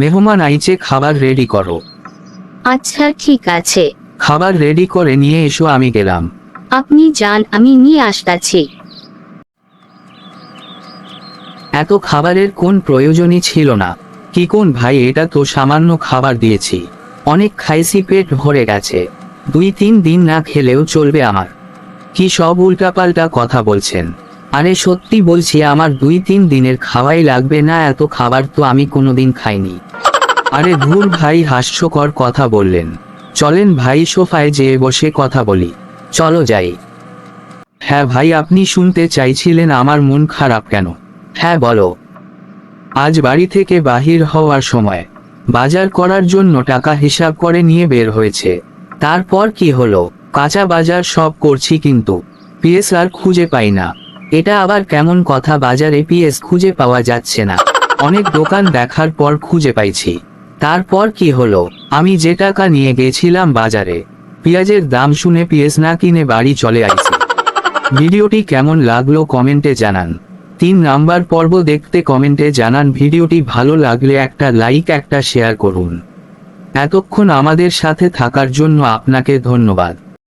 মেহমান আইছে খাবার রেডি করো। আচ্ছা ঠিক আছে। খাবার রেডি করে নিয়ে এসো আমি গেলাম। আপনি যান আমি নিয়ে আসতাছি। এত খাবারের কোন প্রয়োজনই ছিল না। কি কোন ভাই এটা তো সামান্য খাবার দিয়েছি। অনেক খাইছি পেট ভরে গেছে। দুই তিন দিন না খেলেও চলবে আমার। কি সব উল্টাপাল্টা কথা বলছেন। আরে সত্যি বলছি, আমার দুই তিন দিনের খাওয়াই লাগবে না, এত খাবার তো আমি কোনোদিন খাইনি। আরে ধুর ভাই, হাস্যকর কথা বললেন। চলেন ভাই, সোফায় যেয়ে বসে কথা বলি। চলো যাই। হ্যাঁ ভাই, আপনি শুনতে চাইছিলেন, আমার মন খারাপ কেন? হ্যাঁ বলো। আজ বাড়ি থেকে বাহির হওয়ার সময়। বাজার করার জন্য টাকা হিসাব করে নিয়ে বের হয়েছে। তারপর কি হলো? কাঁচা বাজার সব করছি কিন্তু। পিএস আর খুঁজে পাই না। এটা আবার কেমন কথা বাজারে পিএস খুঁজে পাওয়া যাচ্ছে না। অনেক দোকান দেখার পর খুঁজে পাইছি। তারপর কি হলো? আমি যে টাকা নিয়ে গেছিলাম বাজারে, পেঁয়াজের দাম শুনে পিএস না কিনে বাড়ি চলে আইছি। ভিডিওটি কেমন লাগল কমেন্টে জানান। তিন নাম্বার পর্ব দেখতে কমেন্টে জানান, ভিডিওটি ভালো লাগলে একটা লাইক, একটা শেয়ার করুন। এতক্ষণ আমাদের সাথে থাকার জন্য আপনাকে ধন্যবাদ।